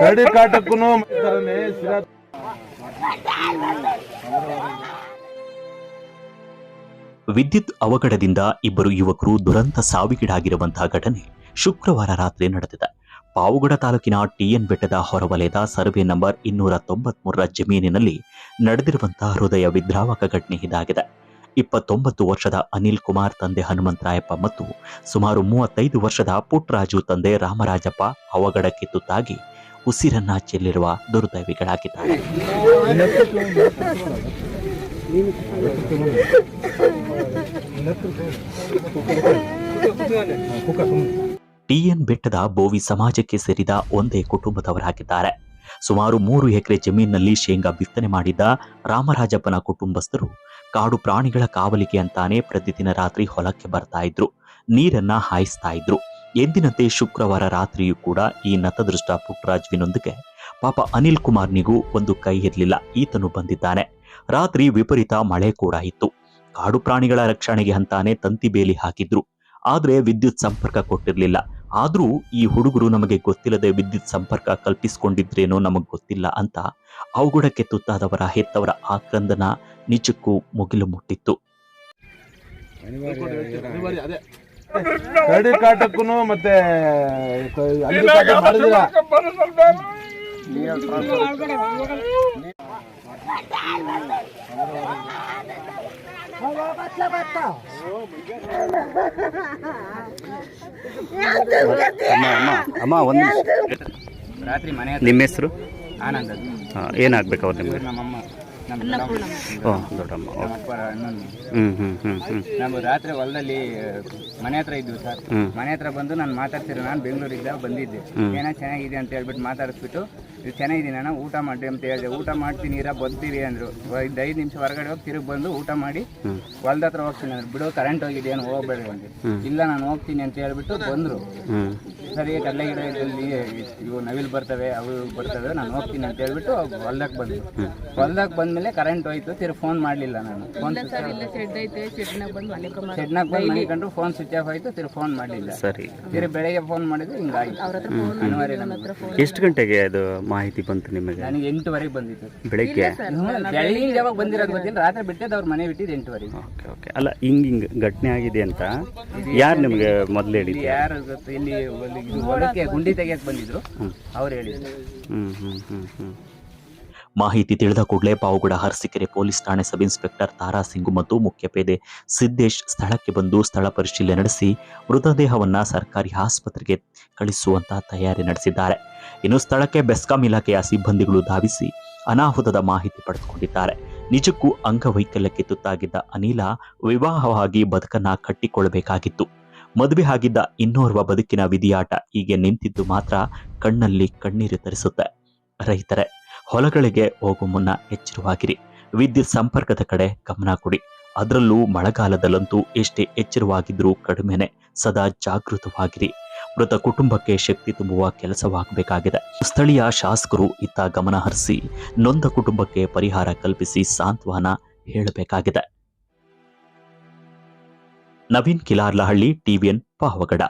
ಕರಡಿ ಕಾಟಕ್ಕೂ ವಿದ್ಯುತ್ ಅವಘಡದಿಂದ ಇಬ್ಬರು ಯುವಕರು ದುರಂತ ಸಾವಿಗೀಡಾಗಿರುವಂತಹ ಘಟನೆ ಶುಕ್ರವಾರ ರಾತ್ರಿ ನಡೆದಿದೆ. ಪಾವುಗಡ ತಾಲೂಕಿನ ಟಿಎನ್ ಬೆಟ್ಟದ ಹೊರವಲಯದ ಸರ್ವೆ ನಂಬರ್ ಇನ್ನೂರ ತೊಂಬತ್ಮೂರರ ಜಮೀನಿನಲ್ಲಿ ನಡೆದಿರುವಂತಹ ಹೃದಯ ವಿದ್ರಾವಕ ಘಟನೆ ಇದಾಗಿದೆ. ಇಪ್ಪತ್ತೊಂಬತ್ತು ವರ್ಷದ ಅನಿಲ್ ಕುಮಾರ್ ತಂದೆ ಹನುಮಂತರಾಯಪ್ಪ ಮತ್ತು ಸುಮಾರು ಮೂವತ್ತೈದು ವರ್ಷದ ಪುಟ್ಟರಾಜು ತಂದೆ ರಾಮರಾಜಪ್ಪ ಅವಘಡಕ್ಕೆ ತುತ್ತಾಗಿ ಉಸಿರನ್ನ ಚೆಲ್ಲಿರುವ ದುರ್ದೈವಿಗಳಾಗಿದ್ದಾರೆ. ಟಿಎನ್ ಬೆಟ್ಟದ ಬೋವಿ ಸಮಾಜಕ್ಕೆ ಸೇರಿದ ಒಂದೇ ಕುಟುಂಬದವರಾಗಿದ್ದಾರೆ ಸುಮಾರು ಮೂರು ಎಕರೆ ಜಮೀನಿನಲ್ಲಿ ಶೇಂಗಾ ಬಿತ್ತನೆ ಮಾಡಿದ್ದ ರಾಮರಾಜಪ್ಪನ ಕುಟುಂಬಸ್ಥರು ಕಾಡು ಪ್ರಾಣಿಗಳ ಕಾವಲಿಗೆ ಅಂತಾನೆ ಪ್ರತಿದಿನ ರಾತ್ರಿ ಹೊಲಕ್ಕೆ ಬರ್ತಾ ಇದ್ರು. ನೀರನ್ನ ಹಾಯಿಸ್ತಾ ಇದ್ರು. ಎಂದಿನಂತೆ ಶುಕ್ರವಾರ ರಾತ್ರಿಯೂ ಕೂಡ ಈ ನತದೃಷ್ಟ ಪುಟ್ಟರಾಜ್ವಿನೊಂದಿಗೆ ಪಾಪ ಅನಿಲ್ ಕುಮಾರ್ನಿಗೂ ಒಂದು ಕೈ ಇರಲಿಲ್ಲ. ಈತನು ಬಂದಿದ್ದಾನೆ. ರಾತ್ರಿ ವಿಪರೀತ ಮಳೆ ಕೂಡ ಇತ್ತು. ಕಾಡು ಪ್ರಾಣಿಗಳ ರಕ್ಷಣೆಗೆ ಅಂತಾನೆ ತಂತಿ ಬೇಲಿ ಹಾಕಿದ್ರು. ಆದ್ರೆ ವಿದ್ಯುತ್ ಸಂಪರ್ಕ ಕೊಟ್ಟಿರ್ಲಿಲ್ಲ. ಆದ್ರೂ ಈ ಹುಡುಗರು ನಮಗೆ ಗೊತ್ತಿಲ್ಲದೆ ವಿದ್ಯುತ್ ಸಂಪರ್ಕ ಕಲ್ಪಿಸಿಕೊಂಡಿದ್ರೇನೋ ನಮಗೆ ಗೊತ್ತಿಲ್ಲ ಅಂತ ಅವಗುಡಕ್ಕೆ ತುತ್ತಾದವರ ಹೆತ್ತವರ ಆಕ್ರಂದನ ನಿಜಕ್ಕೂ ಮುಗಿಲು ಮುಟ್ಟಿತ್ತು. ಮತ್ತೆ ಅಮ್ಮ ಅಮ್ಮ ಅಮ್ಮ ಒಂದು ರಾತ್ರಿ ಮನೆ ನಿಮ್ಮ ಹೆಸರು ಆನಂದ್. ಏನಾಗ್ಬೇಕು ಅವ್ರು ನಿಮಗೆ ನಮ್ಮಮ್ಮ. ಓ ದೊಡ್ಡಮ್ಮ ನಮ್ಮ ಅಪ್ಪ ಇನ್ನೊಂದು ಹ್ಞೂ ಹ್ಞೂ ಹ್ಞೂ ಹ್ಞೂ ನಾವು ರಾತ್ರಿ ಹೊಲದಲ್ಲಿ ಮನೆ ಹತ್ರ ಇದ್ವಿ ಸರ್. ಮನೆ ಹತ್ರ ಬಂದು ನಾನು ಮಾತಾಡ್ತಿರೋ ನಾನು ಬೆಂಗಳೂರಿಂದ ಬಂದಿದ್ದೆ. ಏನೋ ಚೆನ್ನಾಗಿದೆ ಅಂತ ಹೇಳ್ಬಿಟ್ಟು ಮಾತಾಡಿಸ್ಬಿಟ್ಟು ಇದು ಚೆನ್ನಾಗಿದ್ದೀನಿ ಅಣ್ಣ ಊಟ ಮಾಡಿ ಅಂತ ಹೇಳಿದೆ. ಊಟ ಮಾಡ್ತೀನಿ ಇರ ಬರ್ತೀವಿ ಅಂದ್ರು. ಐದು ನಿಮಿಷ ಹೊರಗಡೆ ಹೋಗಿ ತಿರುಗಿ ಬಂದು ಊಟ ಮಾಡಿ ಹೊಲ್ದ ಹತ್ರ ಹೋಗ್ತೀನಿ ಅಂದ್ರೆ. ಬಿಡು ಕರೆಂಟ್ ಹೋಗಿದೆ ಏನು? ಹೋಗ್ಬೇಡ ಅಂದೆ ಇಲ್ಲ ನಾನು ಹೋಗ್ತೀನಿ ಅಂತ ಹೇಳ್ಬಿಟ್ಟು ಬಂದ್ರು. ಸರಿ ಕಡಲೆ ಗಿಡ ಇದ್ರಲ್ಲಿ ಇವು ನವಿಲ್ ಬರ್ತವೆ ಅವು ಇವು ಬರ್ತವೆ ನಾನು ಹೋಗ್ತೀನಿ ಅಂತ ಹೇಳ್ಬಿಟ್ಟು ಹೊಲ್ದಾಗ ಬಂದು ಬಂದ್ಮೇಲೆ ಕರೆಂಟ್ ಹೋಯ್ತು ತಿರು ಫೋನ್ ಮಾಡಲಿಲ್ಲ ನಾನು. ಫೋನ್ ಶೆಡ್ನಾಗ ಬಂದು ಫೋನ್ ಸ್ವಿಚ್ ಆಫ್ ಆಯ್ತು ತಿರು ಫೋನ್ ಮಾಡಲಿಲ್ಲ. ಸರಿ. ತಿರು ಬೆಳಗ್ಗೆ ಫೋನ್ ಮಾಡಿದ್ರೆ ಹಿಂಗಾಯ್ತು ಅನಿವಾರ್ಯ ನಮ್ಗೆ. ಎಷ್ಟು ಗಂಟೆಗೆ ಅದು ಮಾಹಿತಿ ಬಂತು ನಿಮಗೆ? ನನಗೆ ಎಂಟುವರೆಗೆ ಬಂದಿತ್ತು. ಬೆಳಿಗ್ಗೆ? ಬೆಳಗಿನ ಯಾವಾಗ ಬಂದಿರೋದು ಗೊತ್ತಿಲ್ಲ ರಾತ್ರಿ ಬಿಟ್ಟಿದ್ದು ಅವ್ರ ಮನೆ ಬಿಟ್ಟಿದ್ದು ಎಂಟುವರೆಗೆ. Okay okay. ಅಲ್ಲ ಹಿಂಗೆ ಹಿಂಗೆ ಘಟನೆ ಆಗಿದೆ ಅಂತ ಯಾರು ನಿಮಗೆ ಮೊದಲು ಹೇಳಿದ್ರು ಹೇಳಿದ್ದು ಯಾರು ಗೊತ್ತು ಇಲ್ಲಿ ಒಲಿ- ಇದು ಹೊಲಕ್ಕೆ ಗುಂಡಿ ತೆಗಿಯಕ್ಕೆ ಬಂದಿದ್ರು ಅವ್ರು ಹೇಳಿದ್ರು. ಹ್ಞೂ ಹ್ಞೂ ಹ್ಞೂ ಹ್ಞೂ ಮಾಹಿತಿ ತಿಳಿದ ಕೂಡಲೇ ಪಾವುಗಡ ಹರಸಿಕೆರೆ ಪೊಲೀಸ್ ಠಾಣೆ ಸಬ್ ಇನ್ಸ್ಪೆಕ್ಟರ್ ತಾರಾ ಸಿಂಗ್ ಮತ್ತು ಮುಖ್ಯಪೇದೆ ಸಿದ್ದೇಶ್ ಸ್ಥಳಕ್ಕೆ ಬಂದು ಸ್ಥಳ ಪರಿಶೀಲನೆ ನಡೆಸಿ ಮೃತದೇಹವನ್ನು ಸರ್ಕಾರಿ ಆಸ್ಪತ್ರೆಗೆ ಕಳಿಸುವಂತಹ ತಯಾರಿ ನಡೆಸಿದ್ದಾರೆ. ಇನ್ನು ಸ್ಥಳಕ್ಕೆ ಬೆಸ್ಕಾಂ ಇಲಾಖೆಯ ಸಿಬ್ಬಂದಿಗಳು ಧಾವಿಸಿ ಅನಾಹುತದ ಮಾಹಿತಿ ಪಡೆದುಕೊಂಡಿದ್ದಾರೆ. ನಿಜಕ್ಕೂ ಅಂಗವೈಕಲ್ಯಕ್ಕೆ ತುತ್ತಾಗಿದ್ದ ಅನಿಲ ವಿವಾಹವಾಗಿ ಬದುಕನ್ನ ಕಟ್ಟಿಕೊಳ್ಳಬೇಕಾಗಿತ್ತು. ಮದುವೆ ಆಗಿದ್ದ ಇನ್ನೋರ್ವ ಬದುಕಿನ ವಿಧಿಯಾಟ ಹೀಗೆ ನಿಂತಿದ್ದು ಮಾತ್ರ ಕಣ್ಣಲ್ಲಿ ಕಣ್ಣೀರು ತರಿಸುತ್ತೆ. ರೈತರೇ ಹೊಲಗಳಿಗೆ ಹೋಗುವ ಮುನ್ನ ಎಚ್ಚರವಾಗಿರಿ. ವಿದ್ಯುತ್ ಸಂಪರ್ಕದ ಕಡೆ ಗಮನ ಕೊಡಿ. ಅದರಲ್ಲೂ ಮಳೆಗಾಲದಲ್ಲಂತೂ ಎಷ್ಟೇ ಎಚ್ಚರವಾಗಿದ್ರೂ ಕಡಿಮೆನೆ ಸದಾ ಜಾಗೃತವಾಗಿರಿ. ಮೃತ ಕುಟುಂಬಕ್ಕೆ ಶಕ್ತಿ ತುಂಬುವ ಕೆಲಸವಾಗಬೇಕಾಗಿದೆ. ಸ್ಥಳೀಯ ಶಾಸಕರು ಇತ್ತ ಗಮನ ಹರಿಸಿ, ನೊಂದ ಕುಟುಂಬಕ್ಕೆ ಪರಿಹಾರ ಕಲ್ಪಿಸಿ ಸಾಂತ್ವನ ಹೇಳಬೇಕಾಗಿದೆ. ನವೀನ್ ಕಿಲಾರ್ಲಹಳ್ಳಿ, ಟಿವಿಎನ್ ಪಾವಗಡ.